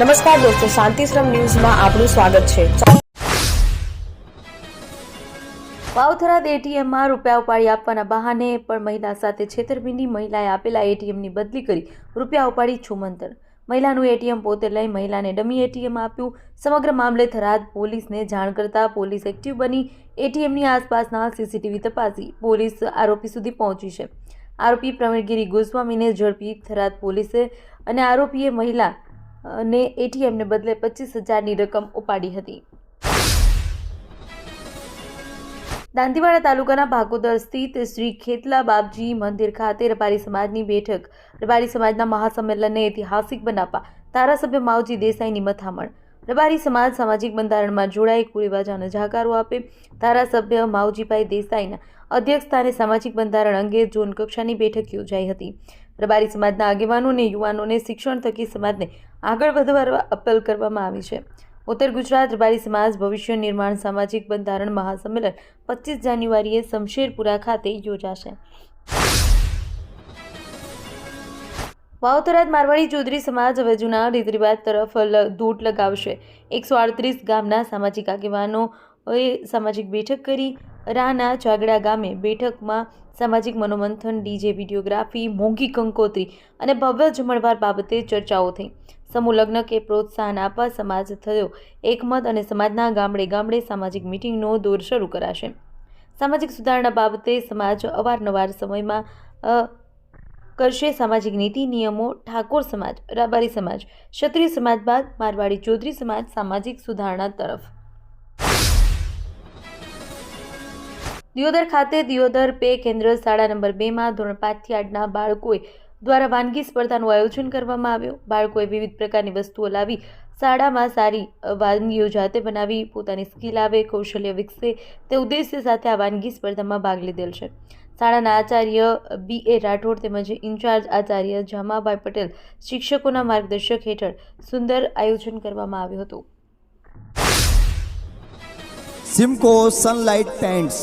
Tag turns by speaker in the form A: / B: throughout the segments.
A: નમસ્કાર દોસ્તો, શાંતિશ્રમ ન્યૂઝમાં આપનું સ્વાગત છે.
B: વાવથરાદ એટીએમમાં રૂપિયા ઉપાડી આપવાના બહાને પણ મહિલા સાથે છેતરપિંડી. મહિલાએ આપેલા એટીએમની બદલી કરી રૂપિયા ઉપાડી છુમંતર. મહિલાનું એટીએમ પોતે લઈ મહિલાને ડમી એટીએમ આપ્યું. સમગ્ર મામલે થરાદ પોલીસને જાણ કરતા પોલીસ એક્ટિવ બની. એટીએમની આસપાસના સીસીટીવી તપાસી પોલીસ આરોપી સુધી પહોંચી છે. આરોપી પ્રવીણગીરી ગોસ્વામીને ઝડપી થરાદ પોલીસે અને આરોપીએ મહિલા ને એટીએમને બદલે પચીસ હજારની રકમ ઉપાડી હતી. દાંતીવાડા તાલુકાના ભાગોદર સ્થિત શ્રી ખેતલા બાપજી મંદિર ખાતે રબારી સમાજની બેઠક, રબારી સમાજના મહાસંમેલનને ઐતિહાસિક બનાવવા ધારાસભ્ય માવજી દેસાઈની મથામણ. રબારી સમાજ સામાજિક બંધારણમાં જોડાઈ કુરિવાજાનો જાકારો આપે ધારાસભ્ય માવજીભાઈ દેસાઈના અધ્યક્ષસ્થાને સામાજિક બંધારણ અંગે ઝોન કક્ષાની બેઠક યોજાઈ હતી. રબારી સમાજના આગેવાનો અને યુવાનોને શિક્ષણ થકી સમાજને આગળ વધવા અપીલ કરવામાં આવી છે. ઉત્તર ગુજરાત રબારી સમાજ ભવિષ્ય નિર્માણ સામાજિક બંધારણ મહાસંમેલન પચીસ જાન્યુઆરીએ શમશેરપુરા ખાતે યોજાશે. વાવથરાદ મારવાડી ચૌધરી સમાજ હવે જૂના રીત રિવાજ તરફ દૂટ લગાવશે. એકસો આડત્રીસ ગામના સામાજિક આગેવાનોએ સામાજિક બેઠક કરી. રાના ચાગડા ગામે બેઠકમાં સામાજિક મનોમંથન, ડીજે વિડીયોગ્રાફી, મોંઘી કંકોત્રી અને ભવ્ય જમણવાર બાબતે ચર્ચાઓ થઈ. સમૂહ લગ્ન કે પ્રોત્સાહન આપવા સમાજ થયો. એકમત અને સમાજના ગામડે ગામડે સામાજિક મિટિંગનો દોર શરૂ કરાશે. સામાજિક સુધારણા બાબતે સમાજ અવારનવાર સમયમાં કરશે. સામાજિક નીતિ, નિયમો, ઠાકોર સમાજ, રાબારી સમાજ, ક્ષત્રિય સમાજ બાદ મારવાડી ચૌધરી સમાજ સામાજિક સુધારણા તરફ દિયોદર ખાતે દિયોદર પે કેન્દ્ર શાળા નંબર બેમાં ધોરણ પાંચથી આઠના બાળકોએ દ્વારા વાનગી સ્પર્ધાનું આયોજન કરવામાં આવ્યું. બાળકોએ વિવિધ પ્રકારની વસ્તુઓ લાવી શાળામાં સારી વાનગીઓ જાતે બનાવી, પોતાની સ્કિલ આવે, કૌશલ્ય વિકસે, તે ઉદ્દેશ્ય સાથે આ વાનગી સ્પર્ધામાં ભાગ લીધેલ છે. શાળાના આચાર્ય બી. એ. રાઠોડ તેમજ ઇન્ચાર્જ આચાર્ય જામાભાઈ પટેલ શિક્ષકોના માર્ગદર્શક હેઠળ સુંદર આયોજન કરવામાં આવ્યું હતું.
C: Simco sunlight paints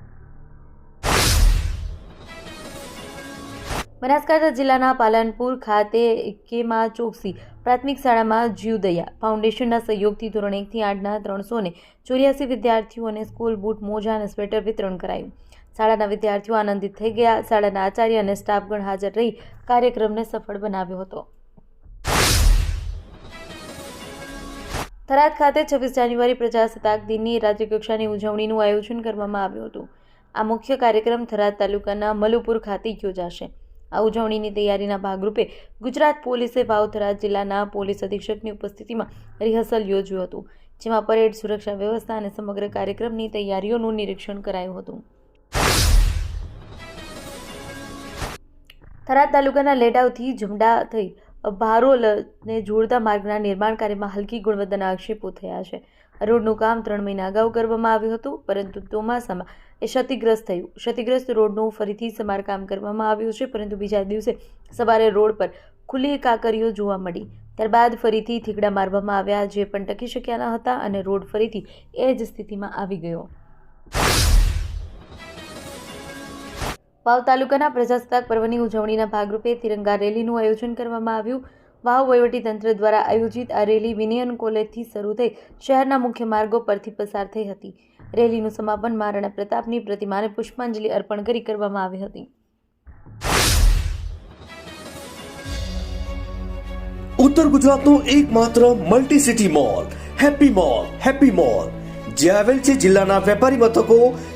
B: Banaskantha જિલ્લાના પાલનપુર ખાતે કેમાં ચોકસી પ્રાથમિક શાળામાં જીવદયા ફાઉન્ડેશનના સહયોગથી ધોરણ એકથી આઠના ત્રણસો ને ચોર્યાસી વિદ્યાર્થીઓને સ્કૂલ બૂટ, મોજા અને સ્વેટર વિતરણ કરાયું. શાળાના વિદ્યાર્થીઓ આનંદિત થઈ ગયા. શાળાના આચાર્ય અને સ્ટાફગણ હાજર રહી કાર્યક્રમને સફળ બનાવ્યો હતો. થરાદ ખાતે છવ્વીસ જાન્યુઆરી પ્રજાસત્તાક દિનની રાજ્યકક્ષાની ઉજવણીનું આયોજન કરવામાં આવ્યું હતું. આ મુખ્ય કાર્યક્રમ થરાદ તાલુકાના મલુપુર ખાતે યોજાશે. આ ઉજવણીની તૈયારીના ભાગરૂપે ગુજરાત પોલીસે વાવથરા જિલ્લાના પોલીસ અધિક્ષકની ઉપસ્થિતિમાં રિહર્સલ યોજ્યું હતું, જેમાં પરેડ સુરક્ષા વ્યવસ્થા અને સમગ્ર કાર્યક્રમની તૈયારીઓનું નિરીક્ષણ કરાયું હતું. થરાદ તાલુકાના લેડાવથી જમડા થઈ ભારોલને જોડતા માર્ગના નિર્માણ કાર્યમાં હલકી ગુણવત્તાના આક્ષેપો થયા છે. રોડનું કામ ત્રણ મહિના અગાઉ કરવામાં આવ્યું હતું, પરંતુ ચોમાસામાં એ ક્ષતિગ્રસ્ત થયું. ક્ષતિગ્રસ્ત રોડનું ફરીથી સમારકામ કરવામાં આવ્યું છે, પરંતુ બીજા દિવસે સવારે રોડ પર ખુલ્લી કાકરીઓ જોવા મળી. ત્યારબાદ ફરીથી થીગડા મારવામાં આવ્યા, જે પણ ટકી શક્યા ન હતા અને રોડ ફરીથી એ જ સ્થિતિમાં આવી ગયો. વાવ તાલુકાના પ્રજાસત્તાક પર્વની ઉજવણીના ભાગરૂપે તિરંગા રેલીનું આયોજન કરવામાં આવ્યું. વાવ વહીવટીતંત્ર દ્વારા આયોજિત આ રેલી વિનયન કોલેજથી શરૂ થઈ શહેરના મુખ્ય માર્ગો પરથી પસાર થઈ હતી. રેલીનું સમાપન મહારાણા પ્રતાપની પ્રતિમાને પુષ્પાંજલિ અર્પણ કરી કરવામાં આવી હતી.
D: ઉત્તર ગુજરાતનો એકમાત્ર multi city mall happy mall happy mall. જે આવેલ છે જિલ્લાના વેપારી મથકો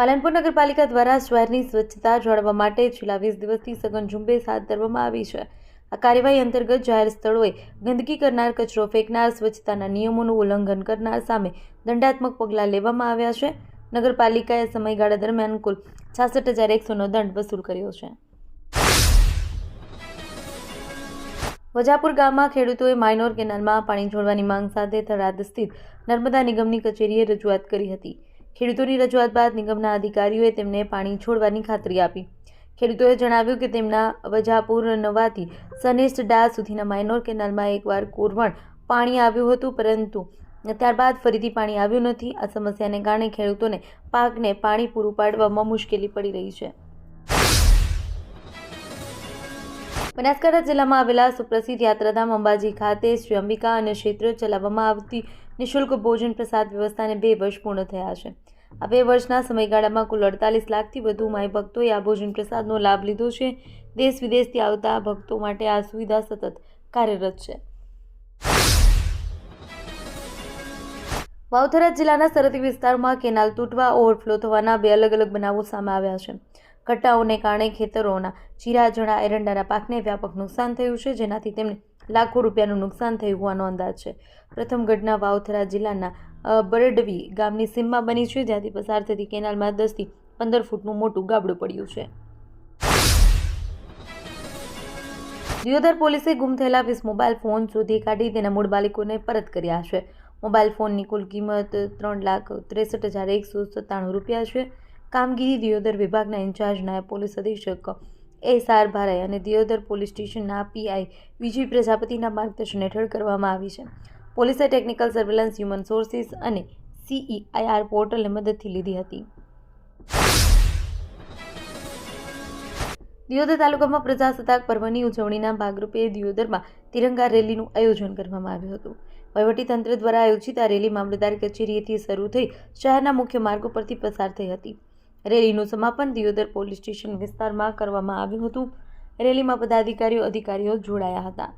B: પાલનપુર નગરપાલિકા દ્વારા શહેરની સ્વચ્છતા જાળવવા માટે છેલ્લા વીસ દિવસથી સઘન ઝુંબેશ હાથ ધરવામાં આવી છે. આ કાર્યવાહી અંતર્ગત જાહેર સ્થળોએ ગંદકી કરનાર, કચરો ફેંકનાર, સ્વચ્છતાના નિયમોનું ઉલ્લંઘન કરનાર સામે દંડાત્મક પગલાં લેવામાં આવ્યા છે. નગરપાલિકાએ સમયગાળા દરમિયાન કુલ છાસઠ હજાર એકસોનો દંડ વસૂલ કર્યો છે. વજાપુર ગામમાં ખેડૂતોએ માઇનોર કેનાલમાં પાણી છોડવાની માંગ સાથે થરાદ સ્થિત નર્મદા નિગમની કચેરીએ રજૂઆત કરી હતી. ખેડૂતોની રજૂઆત બાદ નિગમના અધિકારીઓએ તેમને પાણી છોડવાની ખાતરી આપી. ખેડૂતોએ જણાવ્યું કે તેમના વજાપુર નવાથી સનેસ્ટ ડા સુધીના માઇનોર કેનાલમાં એકવાર કોરવણ પાણી આવ્યું હતું, પરંતુ ત્યારબાદ ફરીથી પાણી આવ્યું નથી. આ સમસ્યાને કારણે ખેડૂતોને પાકને પાણી પૂરું પાડવામાં મુશ્કેલી પડી રહી છે. બનાસકાંઠા જિલ્લામાં આવેલા સુપ્રસિદ્ધ યાત્રાધામ અંબાજી ખાતે શ્રી અંબિકા અને ક્ષેત્ર ચલાવવામાં આવતી નિઃશુલ્ક ભોજન પ્રસાદ વ્યવસ્થાને બે વર્ષ પૂર્ણ થયા છે. આ બે વર્ષના સમયગાળામાં કુલ અડતાલીસ લાખથી વધુ માય ભક્તોએ આ ભોજન પ્રસાદનો લાભ લીધો છે. દેશ વિદેશથી આવતા ભક્તો માટે આ સુવિધા સતત કાર્યરત છે. વાવથરા જિલ્લાના સરહદી વિસ્તારમાં કેનાલ તૂટવા, ઓવરફ્લો થવાના બે અલગ અલગ બનાવો સામે આવ્યા છે. ઘટાઓને કારણે ખેતરોના ચીરા જણા એરંડાના પાકને વ્યાપક નુકસાન થયું છે, જેનાથી તેમને લાખો રૂપિયાનું નુકસાન થયું હોવાનો અંદાજ છે. પ્રથમ ઘટના વાવથરા જિલ્લાના બરડવી ગામની સીમમાં બની છે, જ્યાંથી પસાર થતી કેનાલમાં દસથી પંદર ફૂટનું મોટું ગાબડું પડ્યું છે. દિયોદર પોલીસે ગુમ થયેલા વીસ મોબાઈલ ફોન શોધી કાઢી તેના મૂળ માલિકોને પરત કર્યા છે. મોબાઈલ ફોનની કુલ કિંમત ત્રણ લાખ ત્રેસઠ હજાર એકસો સત્તાણું રૂપિયા છે. કામગીરી દિયોદર વિભાગના ઇન્ચાર્જ નાયબ પોલીસ અધિક્ષક એસ આર ભારાઈ અને દિયોદર પોલીસ સ્ટેશનના પીઆઈ વિજય પ્રજાપતિના માર્ગદર્શન હેઠળ કરવામાં આવી છે. પોલીસે ટેકનિકલ સર્વેલન્સ, હ્યુમન સોર્સિસ અને સીઈઆઈઆર પોર્ટલને મદદથી લીધી હતી. દિયોદર તાલુકામાં પ્રજાસત્તાક પર્વની ઉજવણીના ભાગરૂપે દિયોદરમાં તિરંગા રેલીનું આયોજન કરવામાં આવ્યું હતું. વહીવટીતંત્ર દ્વારા આયોજિત આ રેલી મામલતદાર કચેરીએથી શરૂ થઈ શહેરના મુખ્ય માર્ગો પરથી પસાર થઈ હતી. રેલીનું સમાપન દિયોદર પોલીસ સ્ટેશન વિસ્તારમાં કરવામાં આવ્યું હતું. રેલીમાં પદાધિકારીઓ અધિકારીઓ જોડાયા હતા.